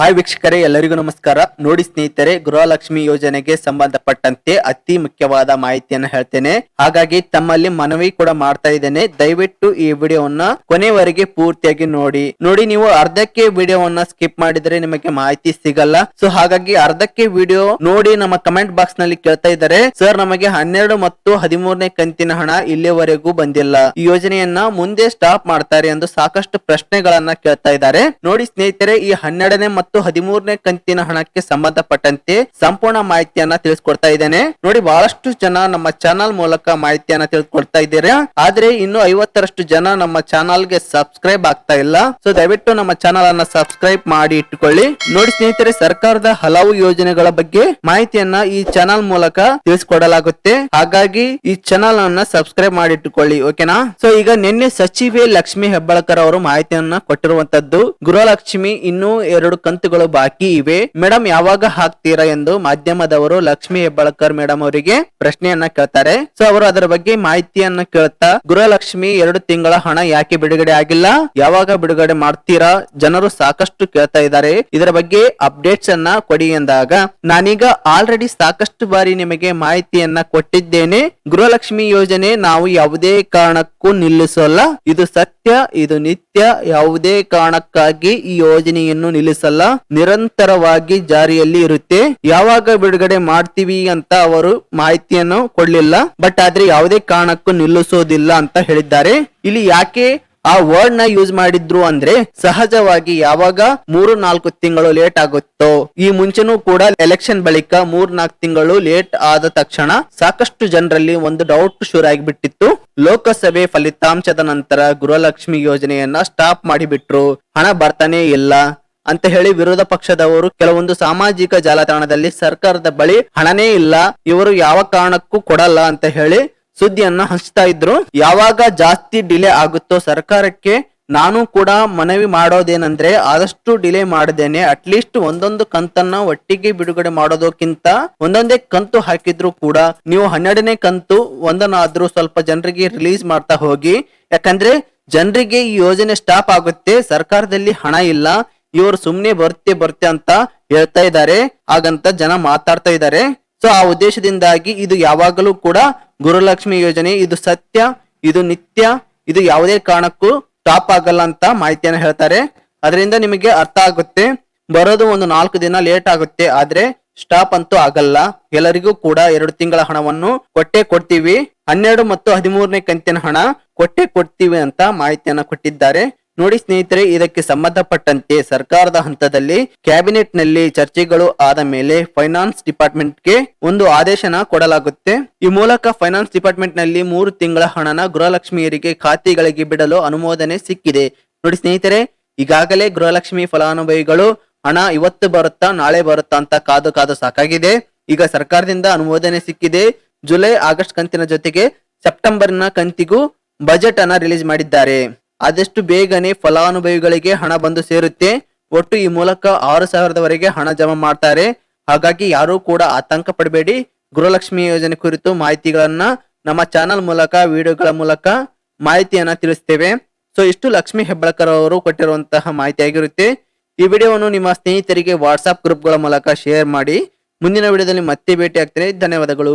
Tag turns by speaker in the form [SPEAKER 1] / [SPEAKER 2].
[SPEAKER 1] Hi ವೀಕ್ಷಕರೇ, ಎಲ್ಲರಿಗೂ ನಮಸ್ಕಾರ. ನೋಡಿ ಸ್ನೇಹಿತರೆ, ಗೃಹಲಕ್ಷ್ಮಿ ಯೋಜನೆಗೆ ಸಂಬಂಧಪಟ್ಟಂತೆ ಅತಿ ಮುಖ್ಯವಾದ ಮಾಹಿತಿಯನ್ನು ಹೇಳ್ತೇನೆ. ಹಾಗಾಗಿ ತಮ್ಮಲ್ಲಿ ಮನವಿ ಕೂಡ ಮಾಡ್ತಾ ಇದ್ದೇನೆ. ದಯವಿಟ್ಟು ಈ ವಿಡಿಯೋವನ್ನ ಕೊನೆವರೆಗೆ ಪೂರ್ತಿಯಾಗಿ ನೋಡಿ. ನೋಡಿ, ನೀವು ಅರ್ಧಕ್ಕೆ ವಿಡಿಯೋವನ್ನ ಸ್ಕಿಪ್ ಮಾಡಿದ್ರೆ ನಿಮಗೆ ಮಾಹಿತಿ ಸಿಗಲ್ಲ. ಸೊ ಹಾಗಾಗಿ ಅರ್ಧಕ್ಕೆ ವಿಡಿಯೋ ನೋಡಿ ನಮ್ಮ ಕಮೆಂಟ್ ಬಾಕ್ಸ್ನಲ್ಲಿ ಕೇಳ್ತಾ ಇದ್ದಾರೆ. ಸರ್ ನಮಗೆ ಹನ್ನೆರಡು ಮತ್ತು ಹದಿಮೂರನೇ ಕಂತಿನ ಹಣ ಇಲ್ಲಿಯವರೆಗೂ ಬಂದಿಲ್ಲ. ಈ ಯೋಜನೆಯನ್ನ ಮುಂದೆ ಸ್ಟಾಪ್ ಮಾಡ್ತಾರೆ ಎಂದು ಸಾಕಷ್ಟು ಪ್ರಶ್ನೆಗಳನ್ನ ಕೇಳ್ತಾ ಇದ್ದಾರೆ. ನೋಡಿ ಸ್ನೇಹಿತರೆ, ಈ ಹನ್ನೆರಡನೇ ಮತ್ತು ಹದಿಮೂರನೇ ಕಂತಿನ ಹಣಕ್ಕೆ ಸಂಬಂಧಪಟ್ಟಂತೆ ಸಂಪೂರ್ಣ ಮಾಹಿತಿಯನ್ನ ತಿಳಿಸ್ಕೊಡ್ತಾ ಇದ್ದೇನೆ. ನೋಡಿ, ಬಹಳಷ್ಟು ಜನ ನಮ್ಮ ಚಾನಲ್ ಮೂಲಕ ಮಾಹಿತಿಯನ್ನ ತಿಳಿಸ್ಕೊಡ್ತಾ ಇದ್ದೀರಾ? ಆದ್ರೆ ಇನ್ನು ಐವತ್ತರಷ್ಟು ಜನ ನಮ್ಮ ಚಾನಲ್ಗೆ ಸಬ್ಸ್ಕ್ರೈಬ್ ಆಗ್ತಾ ಇಲ್ಲ. ಸೊ ದಯವಿಟ್ಟು ನಮ್ಮ ಚಾನಲ್ ಅನ್ನ ಸಬ್ಸ್ಕ್ರೈಬ್ ಮಾಡಿ ಇಟ್ಟುಕೊಳ್ಳಿ. ನೋಡಿ, ಸ್ನೇಹಿತರೆ, ಸರ್ಕಾರದ ಹಲವು ಯೋಜನೆಗಳ ಬಗ್ಗೆ ಮಾಹಿತಿಯನ್ನ ಈ ಚಾನಲ್ ಮೂಲಕ ತಿಳಿಸ್ಕೊಡಲಾಗುತ್ತೆ. ಹಾಗಾಗಿ ಈ ಚಾನಲ್ ಅನ್ನ ಸಬ್ಸ್ಕ್ರೈಬ್ ಮಾಡಿ ಇಟ್ಟುಕೊಳ್ಳಿ, ಓಕೆನಾ? ಸೊ ಈಗ ನಿನ್ನೆ ಸಚಿವೆ ಲಕ್ಷ್ಮಿ ಹೆಬ್ಬಾಳ್ಕರ್ ಅವರು ಮಾಹಿತಿಯನ್ನ ಕೊಟ್ಟಿರುವಂತದ್ದು, ಗೃಹಲಕ್ಷ್ಮಿ ಇನ್ನೂ ಎರಡು ಕಂತುಗಳು ಬಾಕಿ ಇವೆ. ಮೇಡಮ್ ಯಾವಾಗ ಹಾಕ್ತೀರಾ ಎಂದು ಮಾಧ್ಯಮದವರು ಲಕ್ಷ್ಮಿ ಹೆಬ್ಬಾಳ್ಕರ್ ಮೇಡಮ್ ಅವರಿಗೆ ಪ್ರಶ್ನೆಯನ್ನ ಕೇಳ್ತಾರೆ. ಸೊ ಅವರು ಅದರ ಬಗ್ಗೆ ಮಾಹಿತಿಯನ್ನ ಕೇಳ್ತಾ, ಗೃಹಲಕ್ಷ್ಮಿ ಎರಡು ತಿಂಗಳ ಹಣ ಯಾಕೆ ಬಿಡುಗಡೆ ಆಗಿಲ್ಲ? ಯಾವಾಗ ಬಿಡುಗಡೆ ಮಾಡ್ತೀರಾ? ಜನರು ಸಾಕಷ್ಟು ಕೇಳ್ತಾ ಇದ್ದಾರೆ. ಇದರ ಬಗ್ಗೆ ಅಪ್ಡೇಟ್ಸ್ ಅನ್ನ ಕೊಡಿ ಎಂದಾಗ, ನಾನೀಗ ಆಲ್ರೆಡಿ ಸಾಕಷ್ಟು ಬಾರಿ ನಿಮಗೆ ಮಾಹಿತಿಯನ್ನ ಕೊಟ್ಟಿದ್ದೇನೆ. ಗೃಹಲಕ್ಷ್ಮಿ ಯೋಜನೆ ನಾವು ಯಾವುದೇ ಕಾರಣಕ್ಕೂ ನಿಲ್ಲಿಸೋಲ್ಲ. ಇದು ಸತ್ಯ, ಇದು ನಿತ್ಯ. ಯಾವುದೇ ಕಾರಣಕ್ಕಾಗಿ ಈ ಯೋಜನೆಯನ್ನು ನಿಲ್ಲಿಸಲ್ಲ. ನಿರಂತರವಾಗಿ ಜಾರಿಯಲ್ಲಿ ಇರುತ್ತೆ. ಯಾವಾಗ ಬಿಡುಗಡೆ ಮಾಡ್ತೀವಿ ಅಂತ ಅವರು ಮಾಹಿತಿಯನ್ನು ಕೊಡ್ಲಿಲ್ಲ. ಬಟ್ ಆದ್ರೆ ಯಾವುದೇ ಕಾರಣಕ್ಕೂ ನಿಲ್ಲಿಸೋದಿಲ್ಲ ಅಂತ ಹೇಳಿದ್ದಾರೆ. ಇಲ್ಲಿ ಯಾಕೆ ಆ ವರ್ಡ್ನ ಯೂಸ್ ಮಾಡಿದ್ರು ಅಂದ್ರೆ ಸಹಜವಾಗಿ ಯಾವಾಗ ಮೂರು ನಾಲ್ಕು ತಿಂಗಳು ಲೇಟ್ ಆಗುತ್ತೋ, ಈ ಮುಂಚೆನೂ ಕೂಡ ಎಲೆಕ್ಷನ್ ಬಳಿಕ ಮೂರ್ ನಾಲ್ಕು ತಿಂಗಳು ಲೇಟ್ ಆದ ತಕ್ಷಣ ಸಾಕಷ್ಟು ಜನರಲ್ಲಿ ಒಂದು ಡೌಟ್ ಶುರು ಆಗಿಬಿಟ್ಟಿತ್ತು. ಲೋಕಸಭೆ ಫಲಿತಾಂಶದ ನಂತರ ಗೃಹಲಕ್ಷ್ಮಿ ಯೋಜನೆಯನ್ನ ಸ್ಟಾಪ್ ಮಾಡಿಬಿಟ್ರು. ಹಣ ಬರ್ತಾನೆ ಇಲ್ಲ. ಅಂತ ಹೇಳಿ ವಿರೋಧ ಪಕ್ಷದವರು ಕೆಲವೊಂದು ಸಾಮಾಜಿಕ ಜಾಲತಾಣದಲ್ಲಿ ಸರ್ಕಾರದ ಬಳಿ ಹಣನೇ ಇಲ್ಲ, ಇವರು ಯಾವ ಕಾರಣಕ್ಕೂ ಕೊಡಲ್ಲ ಅಂತ ಹೇಳಿ ಸುದ್ದಿಯನ್ನ ಹಂಚ್ತಾ ಇದ್ರು. ಯಾವಾಗ ಜಾಸ್ತಿ ಡಿಲೇ ಆಗುತ್ತೋ ಸರ್ಕಾರಕ್ಕೆ ನಾನು ಕೂಡ ಮನವಿ ಮಾಡೋದೇನಂದ್ರೆ ಆದಷ್ಟು ಡಿಲೇ ಮಾಡದೇನೆ. ಅಟ್ಲೀಸ್ಟ್ ಒಂದೊಂದು ಕಂತನ್ನ ಒಟ್ಟಿಗೆ ಬಿಡುಗಡೆ ಮಾಡೋದಕ್ಕಿಂತ ಒಂದೊಂದೇ ಕಂತು ಹಾಕಿದ್ರು ಕೂಡ ನೀವು ಹನ್ನೆರಡನೇ ಕಂತು ಒಂದನ್ನಾದ್ರೂ ಸ್ವಲ್ಪ ಜನರಿಗೆ ರಿಲೀಸ್ ಮಾಡ್ತಾ ಹೋಗಿ. ಯಾಕಂದ್ರೆ ಜನರಿಗೆ ಈ ಯೋಜನೆ ಸ್ಟಾಪ್ ಆಗುತ್ತೆ, ಸರ್ಕಾರದಲ್ಲಿ ಹಣ ಇಲ್ಲ. ಇವರು ಸುಮ್ನೆ ಬರ್ತೆ ಬರ್ತೆ ಅಂತ ಹೇಳ್ತಾ ಇದ್ದಾರೆ, ಹಾಗಂತ ಜನ ಮಾತಾಡ್ತಾ ಇದ್ದಾರೆ. ಸೊ ಆ ಉದ್ದೇಶದಿಂದಾಗಿ ಇದು ಯಾವಾಗಲೂ ಕೂಡ ಗುರುಲಕ್ಷ್ಮಿ ಯೋಜನೆ, ಇದು ಸತ್ಯ, ಇದು ನಿತ್ಯ, ಇದು ಯಾವುದೇ ಕಾರಣಕ್ಕೂ ಸ್ಟಾಪ್ ಆಗಲ್ಲ ಅಂತ ಮಾಹಿತಿಯನ್ನು ಹೇಳ್ತಾರೆ. ಅದರಿಂದ ನಿಮಗೆ ಅರ್ಥ ಆಗುತ್ತೆ. ಬರೋದು ಒಂದು ನಾಲ್ಕು ದಿನ ಲೇಟ್ ಆಗುತ್ತೆ, ಆದ್ರೆ ಸ್ಟಾಪ್ ಅಂತೂ ಆಗಲ್ಲ. ಎಲ್ಲರಿಗೂ ಕೂಡ ಎರಡು ತಿಂಗಳ ಹಣವನ್ನು ಕೊಟ್ಟೆ ಕೊಡ್ತೀವಿ. ಹನ್ನೆರಡು ಮತ್ತು ಹದಿಮೂರನೇ ಕಂತಿನ ಹಣ ಕೊಟ್ಟೆ ಕೊಡ್ತೀವಿ ಅಂತ ಮಾಹಿತಿಯನ್ನ ಕೊಟ್ಟಿದ್ದಾರೆ. ನೋಡಿ ಸ್ನೇಹಿತರೆ, ಇದಕ್ಕೆ ಸಂಬಂಧಪಟ್ಟಂತೆ ಸರ್ಕಾರದ ಹಂತದಲ್ಲಿ ಕ್ಯಾಬಿನೆಟ್ನಲ್ಲಿ ಚರ್ಚೆಗಳು ಆದ ಮೇಲೆ ಫೈನಾನ್ಸ್ ಡಿಪಾರ್ಟ್ಮೆಂಟ್ಗೆ ಒಂದು ಆದೇಶನ ಕೊಡಲಾಗುತ್ತೆ. ಈ ಮೂಲಕ ಫೈನಾನ್ಸ್ ಡಿಪಾರ್ಟ್ಮೆಂಟ್ನಲ್ಲಿ ಮೂರು ತಿಂಗಳ ಹಣನ ಗೃಹಲಕ್ಷ್ಮಿಯರಿಗೆ ಖಾತೆಗಳಿಗೆ ಬಿಡಲು ಅನುಮೋದನೆ ಸಿಕ್ಕಿದೆ. ನೋಡಿ ಸ್ನೇಹಿತರೆ, ಈಗಾಗಲೇ ಗೃಹಲಕ್ಷ್ಮಿ ಫಲಾನುಭವಿಗಳು ಹಣ ಇವತ್ತು ಬರುತ್ತಾ, ನಾಳೆ ಬರುತ್ತಾ ಅಂತ ಕಾದು ಕಾದು ಸಾಕಾಗಿದೆ. ಈಗ ಸರ್ಕಾರದಿಂದ ಅನುಮೋದನೆ ಸಿಕ್ಕಿದೆ. ಜುಲೈ, ಆಗಸ್ಟ್ ಕಂತಿನ ಜೊತೆಗೆ ಸೆಪ್ಟೆಂಬರ್ನ ಕಂತಿಗೂ ಬಜೆಟ್ ಅನ್ನ ರಿಲೀಸ್ ಮಾಡಿದ್ದಾರೆ. ಆದಷ್ಟು ಬೇಗನೆ ಫಲಾನುಭವಿಗಳಿಗೆ ಹಣ ಬಂದು ಸೇರುತ್ತೆ. ಒಟ್ಟು ಈ ಮೂಲಕ ಆರು ಸಾವಿರದವರೆಗೆ ಹಣ ಜಮಾ ಮಾಡ್ತಾರೆ. ಹಾಗಾಗಿ ಯಾರೂ ಕೂಡ ಆತಂಕ ಪಡಬೇಡಿ. ಗೃಹಲಕ್ಷ್ಮಿ ಯೋಜನೆ ಕುರಿತು ಮಾಹಿತಿಗಳನ್ನ ನಮ್ಮ ಚಾನಲ್ ಮೂಲಕ, ವಿಡಿಯೋಗಳ ಮೂಲಕ ಮಾಹಿತಿಯನ್ನ ತಿಳಿಸ್ತೇವೆ. ಸೊ ಇಷ್ಟು ಲಕ್ಷ್ಮಿ ಹೆಬ್ಬಳಕರ್ ಅವರು ಕೊಟ್ಟಿರುವಂತಹ ಮಾಹಿತಿ ಆಗಿರುತ್ತೆ. ಈ ವಿಡಿಯೋವನ್ನು ನಿಮ್ಮ ಸ್ನೇಹಿತರಿಗೆ ವಾಟ್ಸ್ಆಪ್ ಗ್ರೂಪ್ಗಳ ಮೂಲಕ ಶೇರ್ ಮಾಡಿ. ಮುಂದಿನ ವಿಡಿಯೋದಲ್ಲಿ ಮತ್ತೆ ಭೇಟಿ ಆಗ್ತೇನೆ ಧನ್ಯವಾದಗಳು.